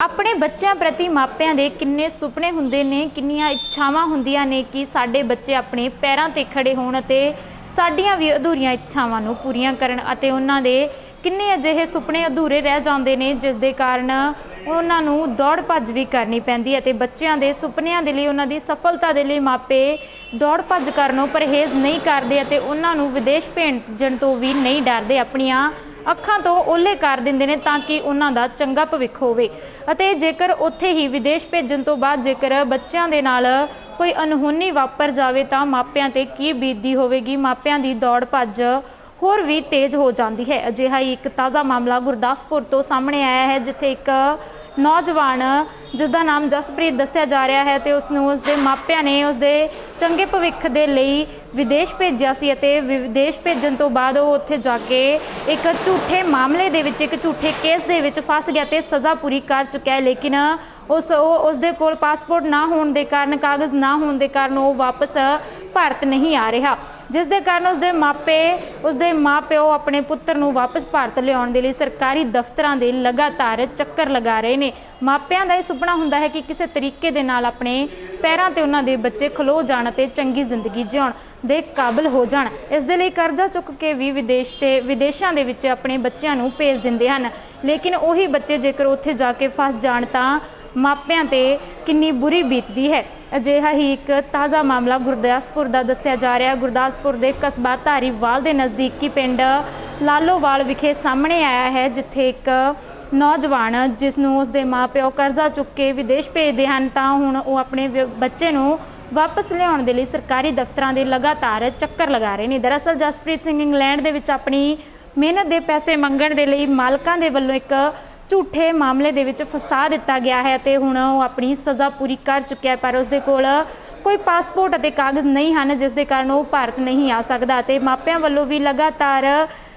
ਆਪਣੇ ਬੱਚਿਆਂ ਪ੍ਰਤੀ ਮਾਪਿਆਂ ਦੇ ਕਿੰਨੇ ਸੁਪਨੇ ਹੁੰਦੇ ਨੇ, ਕਿੰਨੀਆਂ ਇੱਛਾਵਾਂ ਹੁੰਦੀਆਂ ਨੇ ਕਿ ਸਾਡੇ ਬੱਚੇ ਆਪਣੇ ਪੈਰਾਂ ਤੇ ਖੜੇ ਹੋਣ ਅਤੇ ਸਾਡੀਆਂ ਵੀ ਅਧੂਰੀਆਂ ਇੱਛਾਵਾਂ ਨੂੰ ਪੂਰੀਆਂ ਕਰਨ ਅਤੇ ਉਹਨਾਂ ਦੇ ਕਿੰਨੇ ਅਜਿਹੇ ਸੁਪਨੇ ਅਧੂਰੇ ਰਹਿ ਜਾਂਦੇ ਨੇ, ਜਿਸ ਦੇ ਕਾਰਨ ਉਹਨਾਂ ਨੂੰ ਦੌੜ ਭੱਜ ਵੀ ਕਰਨੀ ਪੈਂਦੀ ਹੈ ਅਤੇ ਬੱਚਿਆਂ ਦੇ ਸੁਪਨਿਆਂ ਦੇ ਲਈ, ਉਹਨਾਂ ਦੀ ਸਫਲਤਾ ਦੇ ਲਈ ਮਾਪੇ ਦੌੜ ਭੱਜ ਕਰਨੋਂ ਪਰਹੇਜ਼ ਨਹੀਂ ਕਰਦੇ ਅਤੇ ਉਹਨਾਂ ਨੂੰ ਵਿਦੇਸ਼ ਭੇਜਣ ਤੋਂ ਵੀ ਨਹੀਂ ਡਰਦੇ, ਆਪਣੀਆਂ ਅੱਖਾਂ ਤੋਂ ਓਲੇ ਕਰ ਦਿੰਦੇ ਨੇ ਤਾਂ ਕਿ ਉਹਨਾਂ ਦਾ ਚੰਗਾ ਭਵਿੱਖ ਹੋਵੇ। ਅਤੇ ਜੇਕਰ ਉੱਥੇ ਹੀ ਵਿਦੇਸ਼ ਭੇਜਣ ਤੋਂ ਬਾਅਦ ਜੇਕਰ ਬੱਚਿਆਂ ਦੇ ਨਾਲ ਕੋਈ ਅਨਹੋਨੀ ਵਾਪਰ ਜਾਵੇ ਤਾਂ ਮਾਪਿਆਂ ਤੇ ਕੀ ਬੀਤਦੀ ਹੋਵੇਗੀ? ਮਾਪਿਆਂ ਦੀ ਦੌੜ ਭੱਜ ਹੋਰ ਵੀ ਤੇਜ਼ ਹੋ ਜਾਂਦੀ ਹੈ। ਅਜਿਹਾ ਹੀ ਇੱਕ ਤਾਜ਼ਾ ਮਾਮਲਾ ਗੁਰਦਾਸਪੁਰ ਤੋਂ ਸਾਹਮਣੇ ਆਇਆ ਹੈ, ਜਿੱਥੇ ਇੱਕ ਨੌਜਵਾਨ ਜਿਸ ਦਾ ਨਾਮ ਜਸਪ੍ਰੀਤ ਦੱਸਿਆ ਜਾ ਰਿਹਾ ਹੈ ਤੇ ਉਸ ਨੂੰ ਉਸ ਦੇ ਮਾਪਿਆਂ ਨੇ ਉਸ ਦੇ ਚੰਗੇ ਭਵਿੱਖ ਦੇ ਲਈ ਵਿਦੇਸ਼ ਭੇਜਿਆ ਸੀ ਅਤੇ ਵਿਦੇਸ਼ ਭੇਜਣ ਤੋਂ ਬਾਅਦ ਉਹ ਉੱਥੇ ਜਾ ਕੇ ਇੱਕ ਝੂਠੇ ਮਾਮਲੇ ਦੇ ਵਿੱਚ, ਇੱਕ ਝੂਠੇ ਕੇਸ ਦੇ ਵਿੱਚ ਫਸ ਗਿਆ ਤੇ ਸਜ਼ਾ ਪੂਰੀ ਕਰ ਚੁੱਕਿਆ ਹੈ। ਲੇਕਿਨ ਉਸ, ਉਹ ਉਸ ਦੇ ਕੋਲ ਪਾਸਪੋਰਟ ਨਾ ਹੋਣ ਦੇ ਕਾਰਨ, ਕਾਗਜ਼ ਨਾ ਹੋਣ ਦੇ ਕਾਰਨ ਉਹ ਵਾਪਸ ਭਾਰਤ ਨਹੀਂ ਆ ਰਿਹਾ। ਜਿਸ ਦੇ ਕਾਰਨ ਉਸਦੇ ਮਾਪੇ, ਉਸਦੇ ਮਾਪਿਓ ਆਪਣੇ ਪੁੱਤਰ ਨੂੰ ਵਾਪਸ ਭਾਰਤ ਲਿਆਉਣ ਦੇ ਲਈ ਸਰਕਾਰੀ ਦਫ਼ਤਰਾਂ ਦੇ ਲਗਾਤਾਰ ਚੱਕਰ ਲਗਾ ਰਹੇ ਨੇ। ਮਾਪਿਆਂ ਦਾ ਇਹ ਸੁਪਨਾ ਹੁੰਦਾ ਹੈ ਕਿ ਕਿਸੇ ਤਰੀਕੇ ਦੇ ਨਾਲ ਆਪਣੇ ਪੈਰਾਂ ਤੇ ਉਹਨਾਂ ਦੇ ਬੱਚੇ ਖਲੋ ਜਾਣ ਅਤੇ ਚੰਗੀ ਜ਼ਿੰਦਗੀ ਜਿਉਣ ਦੇ ਕਾਬਿਲ ਹੋ ਜਾਣ। ਇਸ ਦੇ ਲਈ ਕਰਜ਼ਾ ਚੁੱਕ ਕੇ ਵੀ ਵਿਦੇਸ਼ ਤੇ, ਵਿਦੇਸ਼ਾਂ ਦੇ ਵਿੱਚ ਆਪਣੇ ਬੱਚਿਆਂ ਨੂੰ ਭੇਜ ਦਿੰਦੇ ਹਨ। ਲੇਕਿਨ ਉਹੀ ਬੱਚੇ ਜੇਕਰ ਉੱਥੇ ਜਾ ਕੇ ਫਸ ਜਾਣ ਤਾਂ ਮਾਪਿਆਂ ਤੇ ਕਿੰਨੀ ਬੁਰੀ ਬੀਤਦੀ ਹੈ। ਅਜਿਹਾ ਹੀ ਇੱਕ ਤਾਜ਼ਾ ਮਾਮਲਾ ਗੁਰਦਾਸਪੁਰ ਦਾ ਦੱਸਿਆ ਜਾ ਰਿਹਾ ਗੁਰਦਾਸਪੁਰ ਦੇ ਕਸਬਾ ਧਾਰੀਵਾਲ ਦੇ ਨਜ਼ਦੀਕੀ ਪਿੰਡ ਲਾਲੋਵਾਲ ਵਿਖੇ ਸਾਹਮਣੇ ਆਇਆ ਹੈ, ਜਿੱਥੇ ਇੱਕ ਨੌਜਵਾਨ ਜਿਸ ਨੂੰ ਉਸ ਦੇ ਮਾਪਿਓ ਕਰਜ਼ਾ ਚੁੱਕ ਕੇ ਵਿਦੇਸ਼ ਭੇਜਦੇ ਹਨ, ਤਾਂ ਹੁਣ ਉਹ ਆਪਣੇ ਵਿ- ਬੱਚੇ ਨੂੰ ਵਾਪਸ ਲਿਆਉਣ ਦੇ ਲਈ ਸਰਕਾਰੀ ਦਫ਼ਤਰਾਂ ਦੇ ਲਗਾਤਾਰ ਚੱਕਰ ਲਗਾ ਰਹੇ ਨੇ। ਦਰਅਸਲ ਜਸਪ੍ਰੀਤ ਸਿੰਘ ਇੰਗਲੈਂਡ ਦੇ ਵਿੱਚ ਆਪਣੀ ਮਿਹਨਤ ਦੇ ਪੈਸੇ ਮੰਗਣ ਦੇ ਲਈ ਮਾਲਕਾਂ ਦੇ ਵੱਲੋਂ ਇੱਕ ਝੂਠੇ ਮਾਮਲੇ ਦੇ ਵਿੱਚ ਫਸਾ ਦਿੱਤਾ ਗਿਆ ਹੈ ਤੇ ਹੁਣ ਉਹ ਆਪਣੀ ਸਜ਼ਾ ਪੂਰੀ ਕਰ ਚੁੱਕਿਆ ਹੈ ਪਰ ਉਸ ਦੇ ਕੋਲ ਕੋਈ ਪਾਸਪੋਰਟ ਅਤੇ ਕਾਗਜ਼ ਨਹੀਂ ਹਨ ਜਿਸ ਦੇ ਕਾਰਨ ਉਹ ਭਾਰਤ ਨਹੀਂ ਆ ਸਕਦਾ ਤੇ ਮਾਪਿਆਂ ਵੱਲੋਂ ਵੀ ਲਗਾਤਾਰ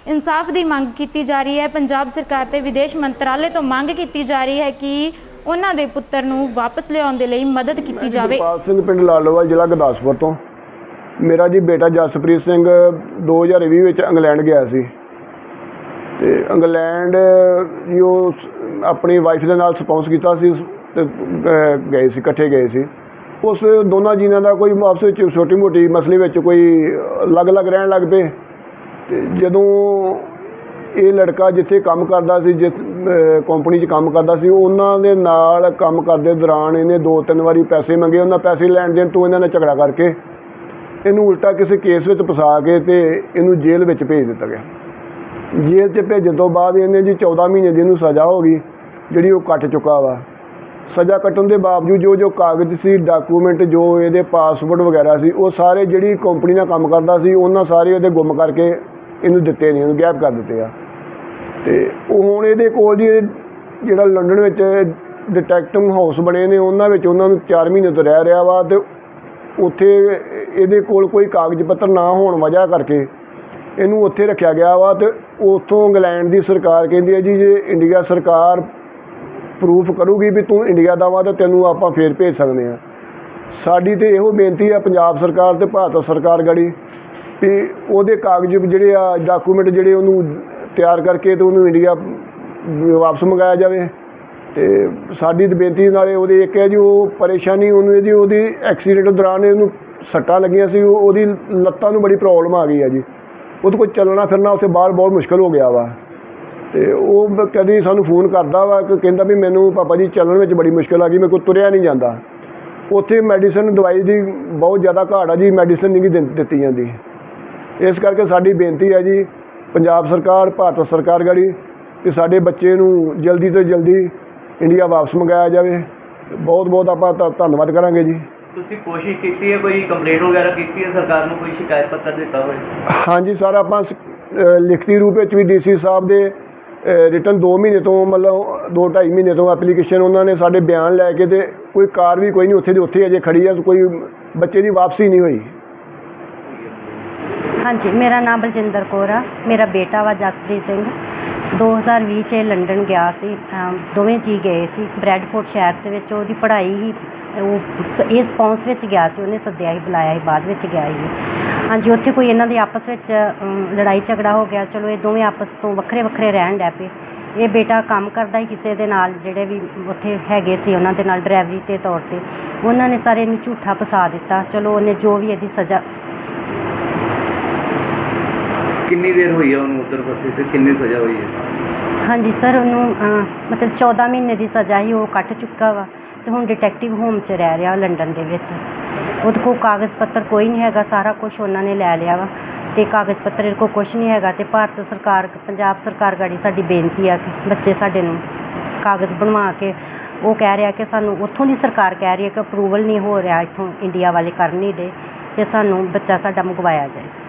ਇਨਸਾਫ ਦੀ ਮੰਗ ਕੀਤੀ ਜਾ ਰਹੀ ਹੈ। ਪੰਜਾਬ ਸਰਕਾਰ ਤੇ ਵਿਦੇਸ਼ ਮੰਤਰਾਲੇ ਤੋਂ ਮੰਗ ਕੀਤੀ ਜਾ ਰਹੀ ਹੈ ਕਿ ਉਹਨਾਂ ਦੇ ਪੁੱਤਰ ਨੂੰ ਵਾਪਸ ਲਿਆਉਣ ਦੇ ਲਈ ਮਦਦ ਕੀਤੀ ਜਾਵੇ। ਗੁਰਪਾਲ ਸਿੰਘ ਪਿੰਡ ਲਾਲੋਵਾਲ ਜ਼ਿਲ੍ਹਾ ਗੁਰਦਾਸਪੁਰ ਤੋਂ। ਮੇਰਾ ਜੀ ਬੇਟਾ ਜਸਪ੍ਰੀਤ ਸਿੰਘ 2020 ਵਿੱਚ ਇੰਗਲੈਂਡ ਗਿਆ ਸੀ। ਤੇ ਇੰਗਲੈਂਡ, ਜੋ ਆਪਣੀ ਵਾਈਫ ਦੇ ਨਾਲ ਸਪੌਂਸ ਕੀਤਾ ਸੀ ਤੇ ਗਏ ਸੀ, ਇਕੱਠੇ ਗਏ ਸੀ। ਉਸ ਦੋਨਾਂ ਜੀਨਾਂ ਦਾ ਕੋਈ ਆਪਸ ਵਿੱਚ ਛੋਟੀ ਮੋਟੀ ਮਸਲੇ ਵਿੱਚ ਕੋਈ ਅਲੱਗ-ਅਲੱਗ ਰਹਿਣ ਲੱਗ ਪਏ। ਤੇ ਜਦੋਂ ਇਹ ਲੜਕਾ ਜਿੱਥੇ ਕੰਮ ਕਰਦਾ ਸੀ ਜਿਸ ਕੰਪਨੀ 'ਚ ਕੰਮ ਕਰਦਾ ਸੀ, ਉਹਨਾਂ ਦੇ ਨਾਲ ਕੰਮ ਕਰਦੇ ਦੌਰਾਨ ਇਹਨੇ ਦੋ ਤਿੰਨ ਵਾਰੀ ਪੈਸੇ ਮੰਗੇ, ਉਹਨਾਂ ਪੈਸੇ ਲੈਣ ਦੇਣ ਤੋਂ ਇਹਨਾਂ ਨੇ ਝਗੜਾ ਕਰਕੇ ਇਹਨੂੰ ਉਲਟਾ ਕਿਸੇ ਕੇਸ ਵਿੱਚ ਫਸਾ ਕੇ ਤੇ ਇਹਨੂੰ ਜੇਲ੍ਹ ਵਿੱਚ ਭੇਜ ਦਿੱਤਾ ਗਿਆ। ਜੇਲ੍ਹ 'ਚ ਭੇਜਣ ਤੋਂ ਬਾਅਦ ਇਹਨੇ ਜੀ 14 ਮਹੀਨੇ ਦੀ ਇਹਨੂੰ ਸਜ਼ਾ ਹੋ ਗਈ, ਜਿਹੜੀ ਉਹ ਕੱਟ ਚੁੱਕਾ ਵਾ। ਸਜ਼ਾ ਕੱਟਣ ਦੇ ਬਾਵਜੂਦ ਜੋ ਜੋ ਕਾਗਜ਼ ਸੀ, ਡਾਕੂਮੈਂਟ, ਜੋ ਇਹਦੇ ਪਾਸਪੋਰਟ ਵਗੈਰਾ ਸੀ, ਉਹ ਸਾਰੇ ਜਿਹੜੀ ਕੰਪਨੀ ਨਾਲ ਕੰਮ ਕਰਦਾ ਸੀ, ਉਹਨਾਂ ਸਾਰੇ ਉਹਦੇ ਗੁੰਮ ਕਰਕੇ ਇਹਨੂੰ ਦਿੱਤੇ ਨਹੀਂ ਉਹਨੂੰ ਗਾਇਬ ਕਰ ਦਿੱਤੇ ਆ। ਤੇ ਉਹ ਹੁਣ ਇਹਦੇ ਕੋਲ ਜੀ, ਜਿਹੜਾ ਲੰਡਨ ਵਿੱਚ ਡਿਟੈਕਟਿਵ ਹਾਊਸ ਬਣੇ ਨੇ, ਉਹਨਾਂ ਵਿੱਚ ਉਹਨਾਂ ਨੂੰ 4 ਮਹੀਨੇ ਤੋਂ ਰਹਿ ਰਿਹਾ ਵਾ ਤੇ ਉੱਥੇ ਇਹਦੇ ਕੋਲ ਕੋਈ ਕਾਗਜ਼ ਪੱਤਰ ਨਾ ਹੋਣ ਵਜ੍ਹਾ ਕਰਕੇ ਇਹਨੂੰ ਉੱਥੇ ਰੱਖਿਆ ਗਿਆ ਵਾ ਤੇ ਉੱਥੋਂ ਇੰਗਲੈਂਡ ਦੀ ਸਰਕਾਰ ਕਹਿੰਦੀ ਹੈ ਜੀ, ਜੇ ਇੰਡੀਆ ਸਰਕਾਰ ਪ੍ਰੂਫ ਕਰੂਗੀ ਵੀ ਤੂੰ ਇੰਡੀਆ ਦਾ ਵਾ, ਤਾਂ ਤੈਨੂੰ ਆਪਾਂ ਫੇਰ ਭੇਜ ਸਕਦੇ ਆ ਸਾਡੀ ਤੇ ਇਹੋ ਬੇਨਤੀ ਆ ਪੰਜਾਬ ਸਰਕਾਰ ਤੇ ਭਾਰਤ ਸਰਕਾਰ ਗੜੀ, ਵੀ ਉਹਦੇ ਕਾਗਜ਼ ਜਿਹੜੇ ਆ ਡਾਕੂਮੈਂਟ ਜਿਹੜੇ ਉਹਨੂੰ ਤਿਆਰ ਕਰਕੇ ਤੇ ਉਹਨੂੰ ਇੰਡੀਆ ਵਾਪਸ ਮੰਗਾਇਆ ਜਾਵੇ। ਤੇ ਸਾਡੀ ਬੇਨਤੀ ਨਾਲੇ ਉਹਦੇ ਇੱਕ ਹੈ ਜੀ, ਉਹ ਪਰੇਸ਼ਾਨੀ ਉਹਨੂੰ ਇਹਦੀ, ਉਹਦੀ ਐਕਸੀਡੈਂਟ ਦੌਰਾਨ ਇਹਨੂੰ ਸੱਟਾਂ ਲੱਗੀਆਂ ਸੀ ਉਹਦੀ ਲੱਤਾਂ ਨੂੰ ਬੜੀ ਪ੍ਰੋਬਲਮ ਆ ਗਈ ਆ ਜੀ। ਉਹਦੇ ਕੋਲ ਚੱਲਣਾ ਫਿਰਨਾ ਉੱਥੇ ਬਾਹਰ ਬਹੁਤ ਮੁਸ਼ਕਲ ਹੋ ਗਿਆ ਵਾ। ਤੇ ਉਹ ਬ- ਕਦੀ ਸਾਨੂੰ ਫੋਨ ਕਰਦਾ ਵਾ ਕਿ ਕਹਿੰਦਾ ਵੀ ਮੈਨੂੰ ਪਾਪਾ ਜੀ ਚੱਲਣ ਵਿੱਚ ਬੜੀ ਮੁਸ਼ਕਲ ਆ ਗਈ, ਮੇਰੇ ਕੋਲ ਤੁਰਿਆ ਨਹੀਂ ਜਾਂਦਾ। ਉੱਥੇ ਮੈਡੀਸਨ ਦਵਾਈ ਦੀ ਬਹੁਤ ਜ਼ਿਆਦਾ ਘਾਟ ਆ ਜੀ, ਮੈਡੀਸਨ ਨਹੀਂ ਗੀ ਦਿੱਤੀ ਜਾਂਦੀ। ਇਸ ਕਰਕੇ ਸਾਡੀ ਬੇਨਤੀ ਹੈ ਜੀ, ਪੰਜਾਬ ਸਰਕਾਰ, ਭਾਰਤ ਸਰਕਾਰ ਗੜੀ, ਕਿ ਸਾਡੇ ਬੱਚੇ ਨੂੰ ਜਲਦੀ ਤੋਂ ਜਲਦੀ ਇੰਡੀਆ ਵਾਪਸ ਮੰਗਾਇਆ ਜਾਵੇ। ਬਹੁਤ ਬਹੁਤ ਆਪਾਂ ਧੰਨਵਾਦ ਕਰਾਂਗੇ ਜੀ। ਤੁਸੀਂ ਕੋਸ਼ਿਸ਼ ਕੀਤੀ ਹੈ ਕੋਈ ਕੰਪਲੇਂਟ ਵਗੈਰਾ ਕੀਤੀ ਹੈ ਸਰਕਾਰ ਨੂੰ ਕੋਈ ਸ਼ਿਕਾਇਤ ਪੱਤਰ ਦਿੱਤਾ ਹੋਵੇ? ਹਾਂਜੀ ਸਰ ਆਪਾਂ ਲਿਖਤੀ ਰੂਪ ਵਿੱਚ ਵੀ ਡੀਸੀ ਸਾਹਿਬ ਦੇ ਰਿਟਰਨ 2 ਮਹੀਨੇ ਤੋਂ ਮਤਲਬ 2 2.5 ਮਹੀਨੇ ਤੋਂ ਐਪਲੀਕੇਸ਼ਨ ਉਹਨਾਂ ਨੇ ਸਾਡੇ ਬਿਆਨ ਲੈ ਕੇ ਤੇ ਕੋਈ ਕਾਰ ਵੀ ਕੋਈ ਨਹੀਂ ਉੱਥੇ ਦੀ ਉੱਥੇ ਅਜੇ ਖੜੀ ਆ ਕੋਈ ਬੱਚੇ ਦੀ ਵਾਪਸੀ ਨਹੀਂ ਹੋਈ। ਹਾਂਜੀ ਮੇਰਾ ਨਾਮ ਬਲਜਿੰਦਰ ਕੌਰ ਆ ਮੇਰਾ ਬੇਟਾ ਵਾ ਜਸਪ੍ਰੀਤ ਸਿੰਘ। 2020 ਚ ਇਹ ਲੰਡਨ ਗਿਆ ਸੀ ਅਮ ਦੋਵੇਂ ਜੀ ਗਏ ਸੀ ਬ੍ਰੈਡਫੋਰਡ ਸ਼ਹਿਰ ਦੇ ਵਿੱਚ ਉਹਦੀ ਪੜ੍ਹਾਈ ਹੀ ਉਹ ਇਹ ਸਪੌਂਸ ਵਿੱਚ ਗਿਆ ਸੀ ਉਹਨੇ ਸੱਦਿਆ ਸੀ ਬੁਲਾਇਆ ਸੀ ਬਾਅਦ ਵਿੱਚ ਗਿਆ ਸੀ। ਹਾਂਜੀ ਉੱਥੇ ਕੋਈ ਇਹਨਾਂ ਦੇ ਆਪਸ ਵਿੱਚ ਲੜਾਈ ਝਗੜਾ ਹੋ ਗਿਆ ਚਲੋ ਇਹ ਦੋਵੇਂ ਆਪਸ ਤੋਂ ਵੱਖਰੇ ਵੱਖਰੇ ਰਹਿਣ ਲੱਗ ਪਏ। ਇਹ ਬੇਟਾ ਕੰਮ ਕਰਦਾ ਹੀ ਕਿਸੇ ਦੇ ਨਾਲ ਜਿਹੜੇ ਵੀ ਉੱਥੇ ਹੈਗੇ ਸੀ ਉਹਨਾਂ ਦੇ ਨਾਲ ਡਰਾਈਵਰੀ ਤੇ ਤੌਰ ਤੇ। ਉਹਨਾਂ ਨੇ ਸਾਰੇ ਇਹਨੂੰ ਝੂਠਾ ਫਸਾ ਦਿੱਤਾ। ਚਲੋ ਉਹਨੇ ਜੋ ਵੀ ਇਹਦੀ ਸਜ਼ਾ ਕਿੰਨੀ ਦੇਰ ਹੋਈ ਹੈ ਉਹਨੂੰ ਉੱਧਰ ਫਸੇ ਤੇ ਕਿੰਨੀ ਸਜ਼ਾ ਹੋਈ ਹੈ? ਹਾਂਜੀ ਸਰ ਉਹਨੂੰ ਮਤਲਬ 14 ਮਹੀਨੇ ਦੀ ਸਜ਼ਾ ਹੀ ਉਹ ਕੱਟ ਚੁੱਕਾ ਵਾ। ਤੇ ਹੁਣ ਡਿਟੈਕਟਿਵ ਹੋਮ 'ਚ ਰਹਿ ਰਿਹਾ ਲੰਡਨ ਦੇ ਵਿੱਚ। ਉਹਦੇ ਕੋਲ ਕਾਗਜ਼ ਪੱਤਰ ਕੋਈ ਨਹੀਂ ਹੈਗਾ, ਸਾਰਾ ਕੁਝ ਉਹਨਾਂ ਨੇ ਲੈ ਲਿਆ ਵਾ। ਤੇ ਕਾਗਜ਼ ਪੱਤਰ ਇਹਦੇ ਕੋਲ ਕੁਝ ਨਹੀਂ ਹੈਗਾ ਤੇ ਭਾਰਤ ਸਰਕਾਰ, ਪੰਜਾਬ ਸਰਕਾਰ ਗਾੜੀ ਸਾਡੀ ਬੇਨਤੀ ਆ ਕਿ ਬੱਚੇ ਸਾਡੇ ਨੂੰ ਕਾਗਜ਼ ਬਣਵਾ ਕੇ ਉਹ ਕਹਿ ਰਿਹਾ ਕਿ ਸਾਨੂੰ ਉੱਥੋਂ ਦੀ ਸਰਕਾਰ ਕਹਿ ਰਹੀ ਹੈ ਕਿ ਅਪਰੂਵਲ ਨਹੀਂ ਹੋ ਰਿਹਾ ਇੱਥੋਂ ਇੰਡੀਆ ਵਾਲੇ ਕਰ ਨਹੀਂ ਦੇ ਤੇ ਸਾਨੂੰ ਬੱਚਾ ਸਾਡਾ ਮੰਗਵਾਇਆ ਜਾਏ।